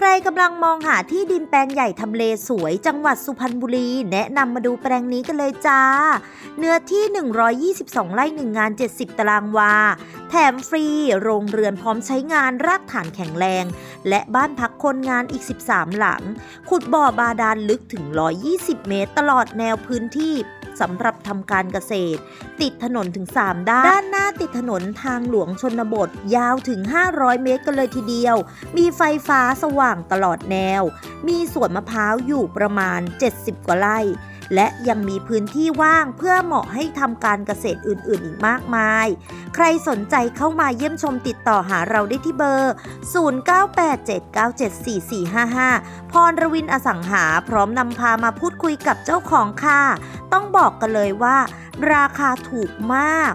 ใครกำลังมองหาที่ดินแปลงใหญ่ทำเลสวยจังหวัดสุพรรณบุรี แนะนำมาดูแปลงนี้กันเลยจ้า เนื้อที่ 122 ไร่1งาน 70 ตารางวา แถมฟรี โรงเรือนพร้อมใช้งานรากฐานแข็งแรง และบ้านพักคนงานอีก 13 หลัง ขุดบ่อบาดาลลึกถึง 120 เมตร ตลอดแนวพื้นที่ สำหรับทำการเกษตร ติดถนนถึง 3 ด้าน ด้านหน้าติดถนนทางหลวงชนบทยาวถึง 500 เมตรกันเลยทีเดียว มีไฟฟ้าสว่างตลอดแนว มีสวนมะพร้าวอยู่ประมาณ 70 กว่าไร่และยังมีพื้นที่ว่างเพื่อเหมาะให้ทำการเกษตรอื่น ๆ อีกมากมาย ใครสนใจเข้ามาเยี่ยมชมติดต่อหาเราได้ที่เบอร์ 0987974455 พรรวินอสังหาพร้อมนำพามาพูดคุยกับเจ้าของค่ะ ต้องบอกกันเลยว่า ราคาถูกมาก